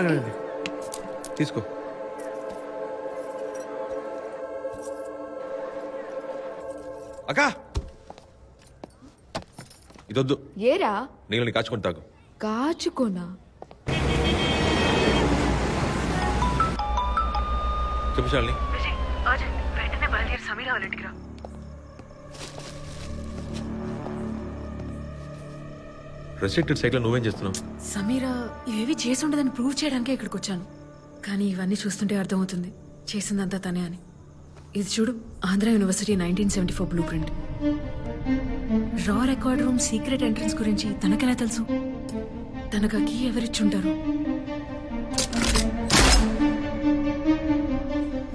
ఆగండి తీసుకో. అక్క! ఇదొద్దు. ఏరా? నీళ్ళని కాచుకొని తాగు. కాచుకోనా? చెప్పు శాలిని. వెంటనే బయలుదేరి సమీర వాళ్ళ ఇంటికి రా. రెస్ట్రిక్టెడ్ సైట్లో నువ్వేం చేస్తున్నావు? సమీరా ఇవేవి చేసి ఉండదని ప్రూవ్ చేయడానికే ఇక్కడికి వచ్చాను. కానీ ఇవన్నీ చూస్తుంటే అర్థమవుతుంది. చేసిందంతా తనే అని. ఇది చూడు Andhra university nineteen seventy four blue print రా రికార్డ్ రూమ్ సీక్రెట్ ఎంట్రన్స్ గురించి తనకెలా తెలుసు? తనకు కీ ఎవరిచ్చుంటారు?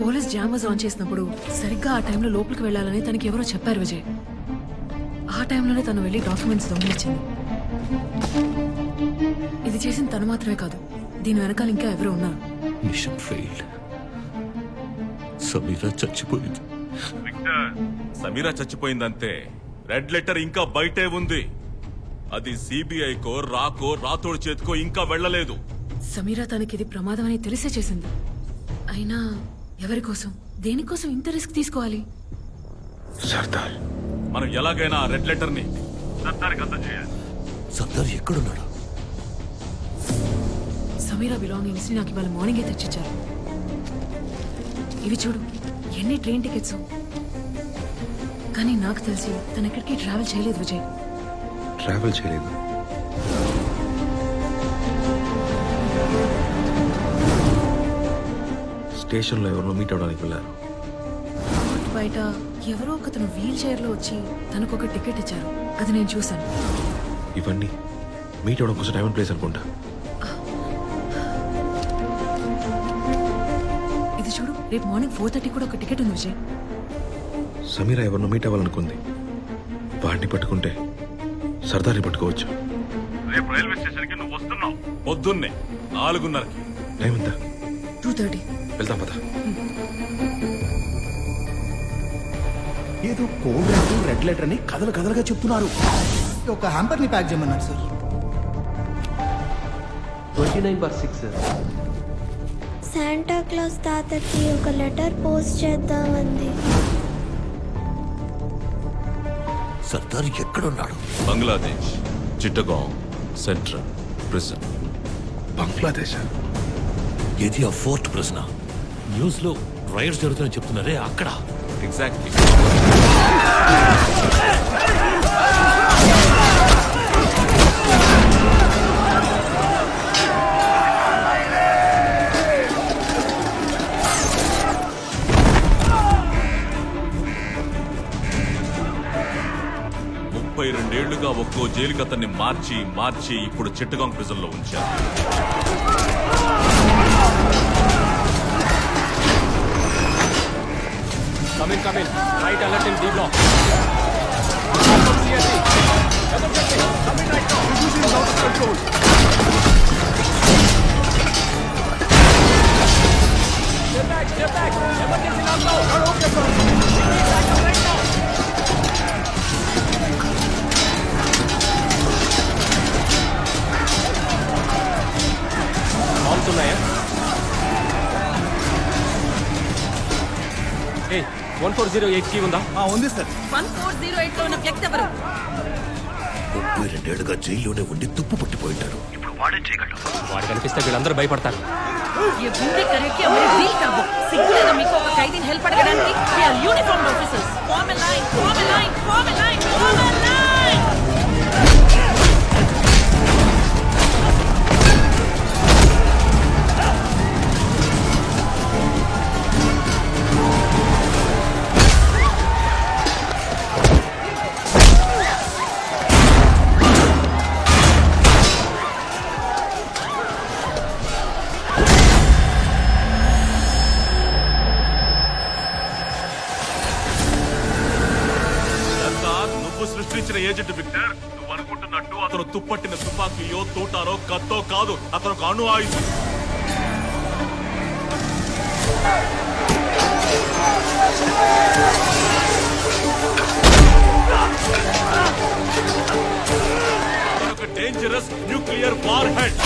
పోలీస్ జామర్స్ ఆన్ చేసినప్పుడు సరిగ్గా ఆ టైంలో లోపలికి వెళ్ళాలని తనకి ఎవరో చెప్పారు విజయ్. ఆ టైంలోనే తను వెళ్ళి డాక్యుమెంట్స్ దొంగిలించింది. ఇది చేసిన తను మాత్రమే కాదు. దీని వెనకాల ఇంకా ఎవరో ఉన్నారు. Machine failed. సమీరా చచ్చిపోయింది. సమీరా చచ్చిపోయిందంతే రెడ్ లెటర్ ఇంకా బయటే ఉంది. అది సిబిఐకో రాకో రాతోడు చేతికో ఇంకా వెళ్ళలేదు. సమీరా తనకి ఇది ప్రమాదం అని తెలిసే చేసింది. అయినా ఎవరి కోసం? దేనికోసం ఇంత రిస్క్ తీసుకోవాలి? సర్దార్. మనం ఎలాగైనా ఆ రెడ్ లెటర్ని సర్దార్కి అందజేయాలి. సర్దార్ ఎక్కడున్నాడు? సమీరా బిలాంగింగ్స్ని నాకు ఇవాళ మార్నింగే తెచ్చిచ్చారు. ఇవి చూడు ఎన్ని ట్రైన్ టికెట్స్? కానీ నాకు తెలిసి తన ఎక్కడికి ట్రావెల్ చేయలేదు విజయ్. ట్రావెల్ చేయలేదు? స్టేషన్లో ఎవరినో మీట్ అవడానికి వెళ్ళారు. బయట ఎవరో ఒకతను వీల్ చైర్లో వచ్చి తనకు ఒక టికెట్ ఇచ్చారు. అది నేను చూశాను. ఇవన్నీ మీట్ అవడం కోసం టైం అండ్ ప్లేస్ అనుకుంటా. ఇది చూడు రేపు మార్నింగ్ ఫోర్ థర్టీ కూడా ఒక టికెట్ ఉంది విజయ్. సమీరా ఎవరినో మీట్ అవ్వాలనుకుంది. వాడిని పట్టుకుంటే సర్దార్ని పట్టుకోవచ్చు. రేపు రైల్వే స్టేషన్కి నువ్వు వస్తున్నావు. పొద్దున్నే నాలుగున్నరకి. టైం ఎంత టూ థర్టీ. వెళ్దాం పద. ఏదో కోడ్ రెడ్ రెడ్ లెటర్ అని కథలు కథలుగా చెప్తున్నారు. ఒక హ్యాంపర్ని ప్యాక్ చేయమన్నారు sir twenty nine bar six Santa Claus తాతకి ఒక లెటర్ పోస్ట్ చేద్దామంది. సర్దార్ ఎక్కడున్నాడు? Bangladesh Chittagong central prison. Bangladesh? ఏది ఆ ఫోర్ట్ ప్రశ్న న్యూస్లో రైడ్స్ జరుగుతున్నాయని చెప్తున్నారే అక్కడ. ఎగ్జాక్ట్లీ ఏళ్ళుగా ఒక్కో జైలుకి అతన్ని మార్చి మార్చి ఇప్పుడు చిట్టగాంగ్ ప్రిజన్లో ఉంచారు. Come in come in. Right alert in D block A one four zero ఎయిట్కి ఉందా? ఉంది సార్. వన్ ఫోర్ జీరో ఎయిట్లో ఉన్న వ్యక్తి ఎవరు? ముప్పై జైల్లోనే ఉండి తుప్పు పట్టిపోయింటారు. ఇప్పుడు వాడే చేయగలడు వాడు కనిపిస్తే వీళ్ళందరూ భయపడతారు. ये बूढ़े करे कि हमारे दिल का वो सिग्नल अमी నువ్వు ఏజెంట్ విక్టర్ నువ్వు అనుకుంటున్నట్టు అతను తుప్పట్టిన తుపాకీయో తోటారో కత్తో కాదు. అతను ఒక అణు ఆయుధం. అతను ఒక dangerous nuclear warhead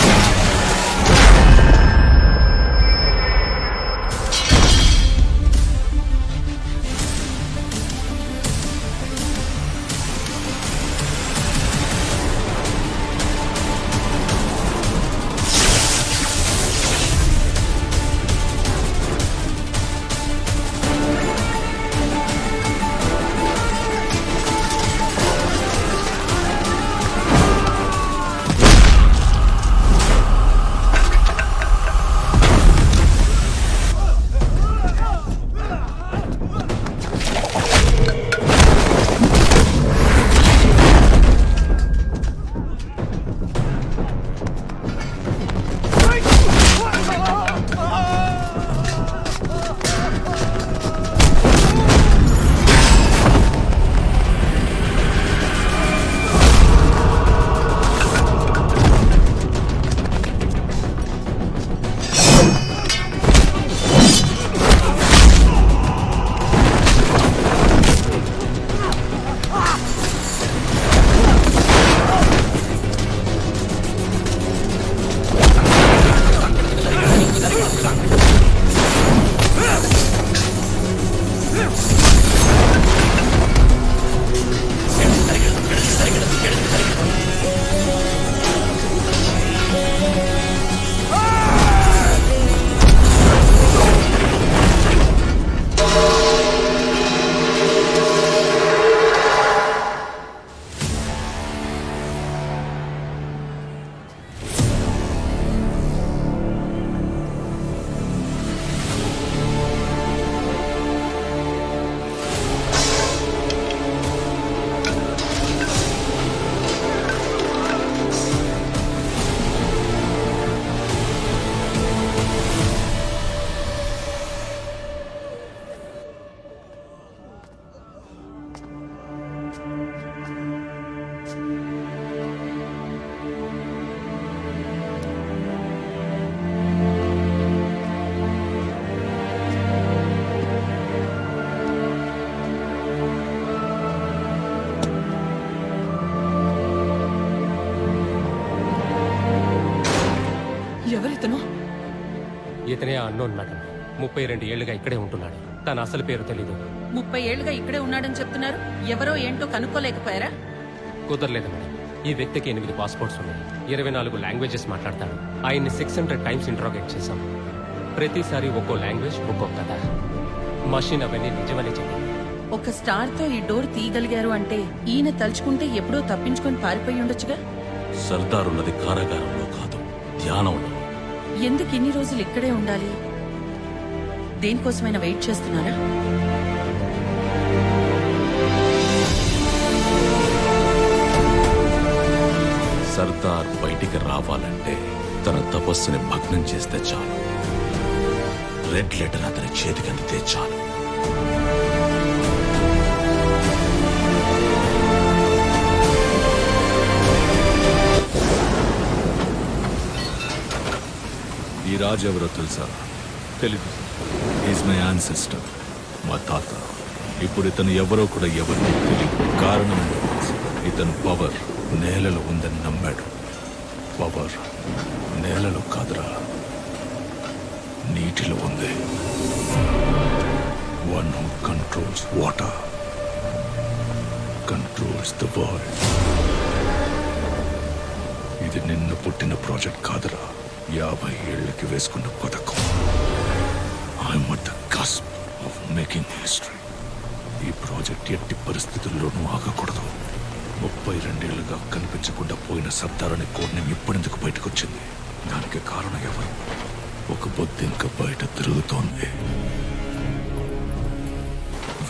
unknown madam. ముప్పై రెండు ఏళ్ళుగా ఇక్కడే ఉంటున్నాడు. తన అసలు పేరు తెలీదు. ముప్పై ఏళ్ళుగా ఇక్కడే ఉన్నాడని చెప్తున్నారు. ఎవరో ఏంటో కనుక్కోలేకపోయారా? కుదరలేదు మేడం. ఈ వ్యక్తికి ఎనిమిది పాస్పోర్ట్స్ ఉన్నాయి. ఇరవై నాలుగు లాంగ్వేజెస్ మాట్లాడతాడు. ఆయన్ని సిక్స్ హండ్రెడ్ టైమ్స్ ఇంట్రాగేట్ చేశాం. ప్రతిసారి ఒక్కో లాంగ్వేజ్ ఒక్కో కథ. మషిన్ అవన్నీ నిజమని చెప్పింది ఒక స్టార్తో ఈ డోర్ తీయగలిగారు అంటే ఈయన తలుచుకుంటే ఎప్పుడో తప్పించుకొని పారిపోయి ఉండొచ్చుగా? సర్దార్ ఉన్నది కారాగారంలో కాదు ధ్యానంలో. ఎందుకు ఇన్ని రోజులు ఇక్కడే ఉండాలి? దేనికోసమైనా వెయిట్ చేస్తున్నారా? సర్దార్ బయటికి రావాలంటే తన తపస్సుని భగ్నం చేస్తే చాలు. రెడ్ లెటర్ అతని చేతికి అందితే చాలు. ఈ రాజు ఎవరో తెలుసా? తెలీదు. ఈజ్ మై ఆన్సిస్టర్ మా తాత. ఇప్పుడు ఇతను ఎవరో కూడా ఎవరికి తెలియదు కారణం ఇతను పవర్ నేలలో ఉందని నమ్మాడు. పవర్ నేలలో కాదురా. నీటిలో ఉంది. One who controls water controls the world ఇది నిన్న పుట్టిన ప్రాజెక్ట్ కాదురా. యాభై ఏళ్ళకి వేసుకున్న పథకం. I'm at the cusp of making history ఈ ప్రాజెక్ట్ ఎట్టి పరిస్థితుల్లోనూ ఆగకూడదు. ముప్పై రెండేళ్ళుగా కనిపించకుండా పోయిన సర్దారని కోణ్యం ఇప్పటిందుకు బయటకొచ్చింది? దానికి కారణం ఎవరు? ఒక బొద్దు ఇంకా బయట తిరుగుతోంది.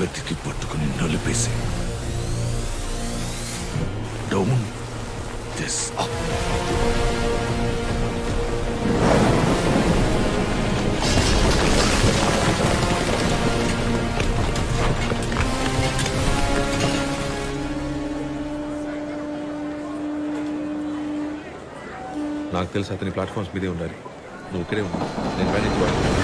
వెతికి పట్టుకుని నలిపేసి. డౌన్ దిస్ అప్ నాకు తెలుసు అతని ప్లాట్ఫామ్స్ మీదే ఉండాలి. నువ్వు ఇక్కడే ఉన్నావు నేను మేనేజ్